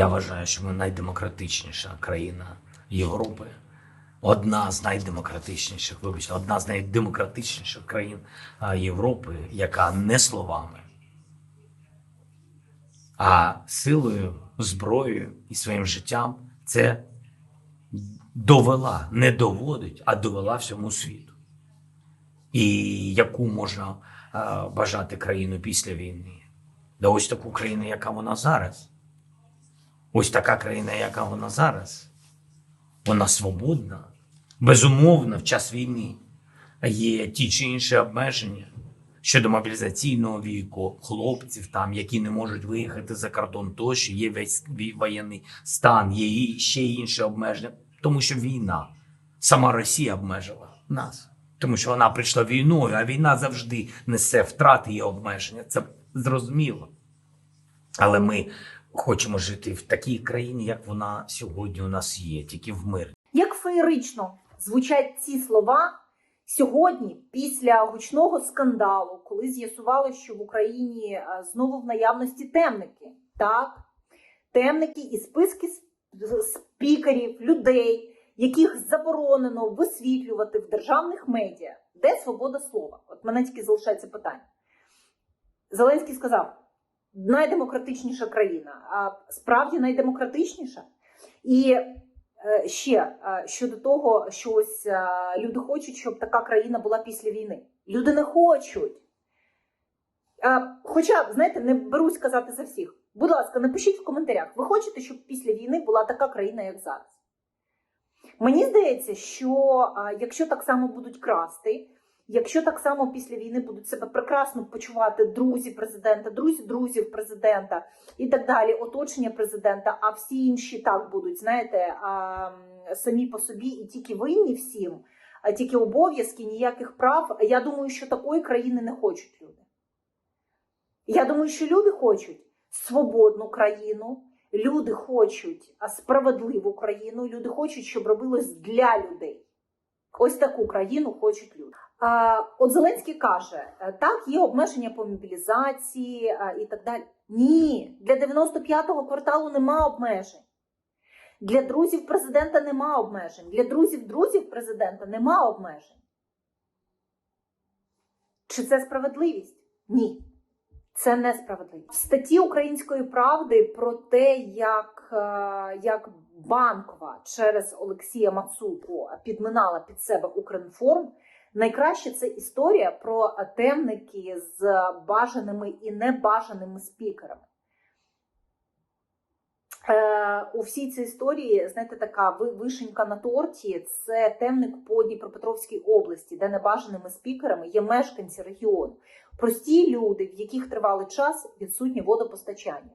Я вважаю, що ми найдемократичніша країна Європи. Одна з найдемократичніших, вибачте, одна з найдемократичніших країн Європи, яка не словами, а силою, зброєю і своїм життям це довела, не доводить, а довела всьому світу. І яку можна бажати країну після війни? Да ось таку країну, яка вона зараз. Ось така країна, яка вона зараз. Вона свободна. Безумовно, в час війни є ті чи інші обмеження щодо мобілізаційного віку, хлопців там, які не можуть виїхати за кордон, тощо є весь воєнний стан, є ще інші обмеження, тому що війна, сама Росія обмежила нас, тому що вона прийшла війною, а війна завжди несе втрати і обмеження. Це зрозуміло. Але ми хочемо жити в такій країні, як вона сьогодні у нас є, тільки в мир. Як феєрично звучать ці слова сьогодні, після гучного скандалу, коли з'ясували, що в Україні е, знову в наявності темники, так, темники і списки спікерів, людей, яких заборонено висвітлювати в державних медіа, де свобода слова? От мене тільки залишається питання. Зеленський сказав: найдемократичніша країна, а справді найдемократичніша. І Е, ще е, щодо того, що ось е, люди хочуть, щоб така країна була після війни. Люди не хочуть. Хоча, знаєте, не берусь казати за всіх. Будь ласка, напишіть в коментарях, ви хочете, щоб після війни була така країна, як зараз. Мені здається, що якщо так само будуть красти, якщо так само після війни будуть себе прекрасно почувати друзі президента, друзі друзів президента, і так далі, оточення президента, а всі інші так будуть, знаєте, а, самі по собі і тільки винні всім, а тільки обов'язки, ніяких прав. Я думаю, що такої країни не хочуть люди. Я думаю, що люди хочуть свободну країну, люди хочуть справедливу країну, люди хочуть, щоб робилось для людей. Ось таку країну хочуть люди. От Зеленський каже: е, так, є обмеження по мобілізації і так далі. Ні, для 95-го кварталу нема обмежень. Для друзів президента нема обмежень. Для друзів друзів президента нема обмежень. Чи це справедливість? Ні. Це несправедливість. В статті Української правди про те, як, е, як банкова через Олексія Мацуку підминала під себе Укрінформ, найкраще це історія про темники з бажаними і небажаними спікерами. Е, у всій цій історії, знаєте, така вишенька на торті це темник по Дніпропетровській області, де небажаними спікерами є мешканці регіону, прості люди, в яких тривалий час відсутнє водопостачання.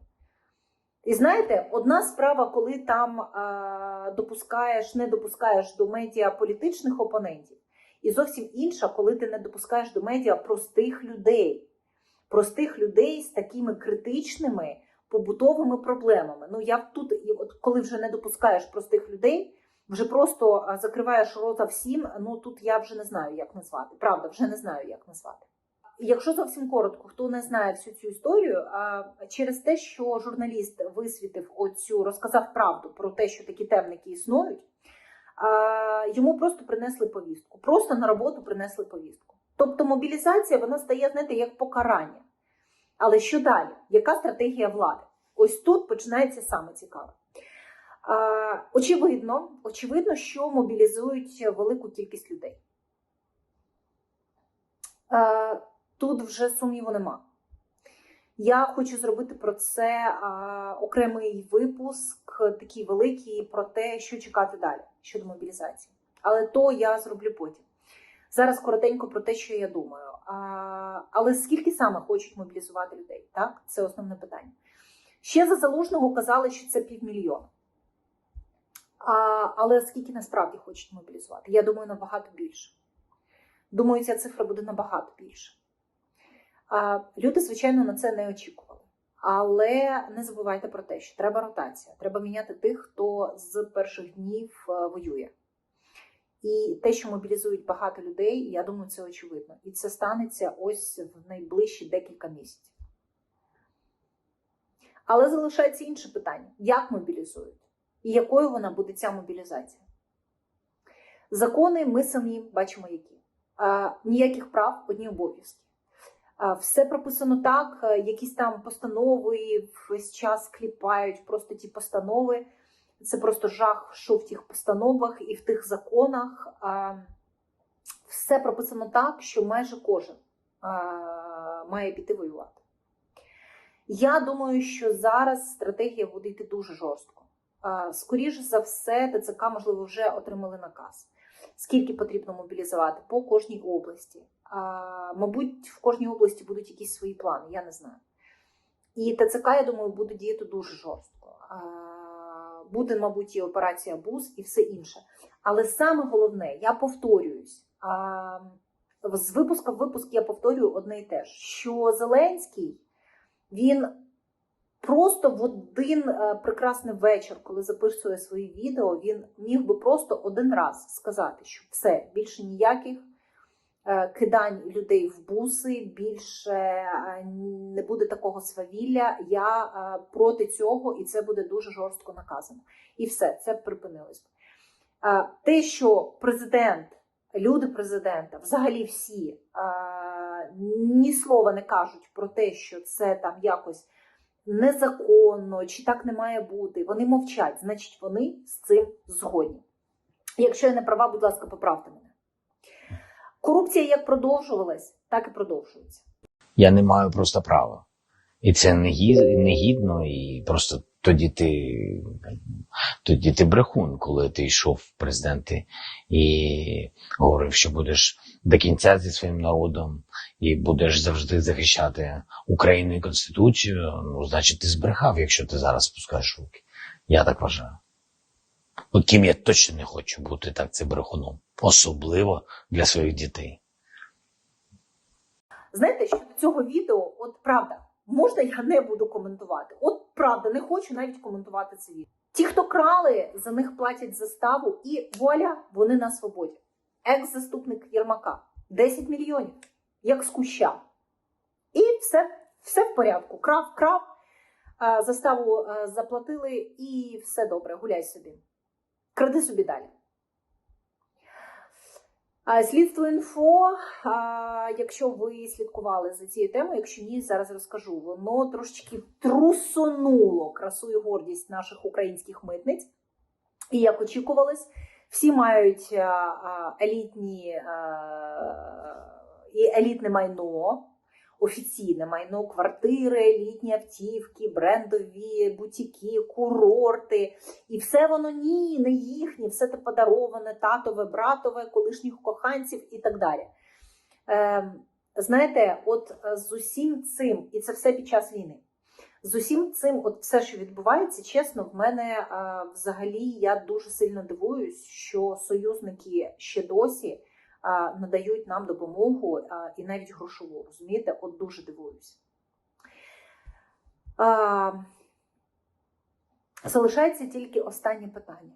І знаєте, одна справа, коли там е, допускаєш, не допускаєш до медіа політичних опонентів, і зовсім інша, коли ти не допускаєш до медіа простих людей, простих людей з такими критичними побутовими проблемами. Ну я тут, і от коли вже не допускаєш простих людей, вже просто закриваєш рота всім. Ну тут я вже не знаю, як назвати. Правда, вже не знаю, як назвати. Якщо зовсім коротко, хто не знає всю цю історію, через те, що журналіст висвітив оцю, розказав правду про те, що такі темники існують, йому просто принесли повістку. Просто на роботу принесли повістку. Тобто мобілізація вона стає, знаєте, як покарання. Але що далі? Яка стратегія влади? Ось тут починається саме цікаве. Очевидно, очевидно, що мобілізують велику кількість людей. Тут вже сумніву нема. Я хочу зробити про це а, окремий випуск, такий великий, про те, що чекати далі щодо мобілізації. Але то я зроблю потім. Зараз коротенько про те, що я думаю. А, але скільки саме хочуть мобілізувати людей? Так, це основне питання. Ще за залужного казали, що це півмільйона. А, але скільки насправді хочуть мобілізувати? Я думаю, набагато більше. Думаю, ця цифра буде набагато більше. Люди, звичайно, на це не очікували. Але не забувайте про те, що треба ротація. Треба міняти тих, хто з перших днів е, воює. І те, що мобілізують багато людей, я думаю, це очевидно. І це станеться ось в найближчі декілька місяців. Але залишається інше питання: як мобілізують? І якою вона буде ця мобілізація? Закони ми самі бачимо які. А, ніяких прав, одні обов'язки. Все прописано так, е, якісь там постанови весь час кліпають, просто ті постанови. Це просто жах, що в тих постановах і в тих законах. Все прописано так, що майже кожен має піти воювати. Я думаю, що зараз стратегія буде йти дуже жорстко. Скоріше за все, ТЦК, можливо, вже отримали наказ. Скільки потрібно мобілізувати по кожній області. А, мабуть, в кожній області будуть якісь свої плани, я не знаю. І ТЦК, я думаю, буде діяти дуже жорстко. А, буде, мабуть, і операція БУЗ, і все інше. Але саме головне, я повторююсь. А, з випуска в випуск я повторюю одне і те ж, що Зеленський він просто в один е, прекрасний вечір, коли записує свої відео, він міг би просто один раз сказати, що все, більше ніяких е, кидань людей в буси, більше е, не буде такого свавілля. Я проти цього, і це буде дуже жорстко наказано. І все, це припинилось. Те, що президент, люди президента, взагалі всі ні слова не кажуть про те, що це там якось незаконно чи так не має бути. Вони мовчать, значить, вони з цим згодні. Якщо я не права, будь ласка, поправте мене. Корупція як продовжувалась, так і продовжується. Я не маю просто права. І це не гі- негідно, і просто тоді ти, тоді ти брехун, коли ти йшов в президенти і говорив, що будеш до кінця зі своїм народом і будеш завжди захищати Україну і Конституцію. Ну, значить, ти збрехав, якщо ти зараз спускаєш руки. Я так вважаю. От ким я точно не хочу бути, так це брехуном. Особливо для своїх дітей. Знаєте, щодо цього відео, от правда, можна я не буду коментувати. От правда, не хочу навіть коментувати це відео. Ті, хто крали, за них платять заставу, і вуаля, вони на свободі. Екс-заступник Єрмака 10 мільйонів, як з куща. І все, все в порядку. Крав, крав, заставу заплатили, і все добре, гуляй собі. Кради собі далі. Слідство інфо, якщо ви слідкували за цією темою, якщо ні, зараз розкажу. Воно трошечки трусонуло красу і гордість наших українських митниць. І як очікувалось, всі мають а, а, елітні і елітне майно, офіційне майно, квартири, елітні автівки, брендові бутіки, курорти. І все воно ні, не їхнє, все те подароване, татове, братове, колишніх коханців і так далі. Е, знаєте, от е, з усім цим, і це все під час війни. З усім цим, от все, що відбувається, чесно, в мене е, взагалі я дуже сильно дивуюсь, що союзники ще досі е, надають нам допомогу е, і навіть грошову. Розумієте, от дуже дивуюсь. Е, залишається тільки останнє питання: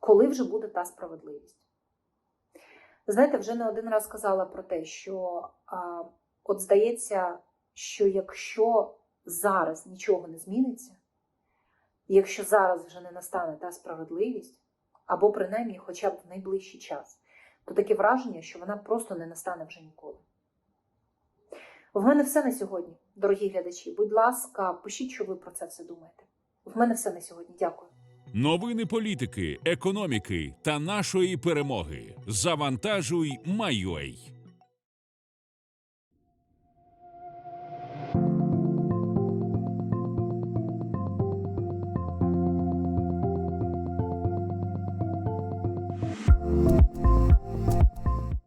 коли вже буде та справедливість? Знаєте, вже не один раз казала про те, що а, от здається, що якщо зараз нічого не зміниться, і якщо зараз вже не настане та справедливість, або принаймні хоча б в найближчий час, то таке враження, що вона просто не настане вже ніколи. В мене все на сьогодні, дорогі глядачі. Будь ласка, пишіть, що ви про це все думаєте. В мене все на сьогодні. Дякую. Новини політики, економіки та нашої перемоги. Завантажуй, Майой.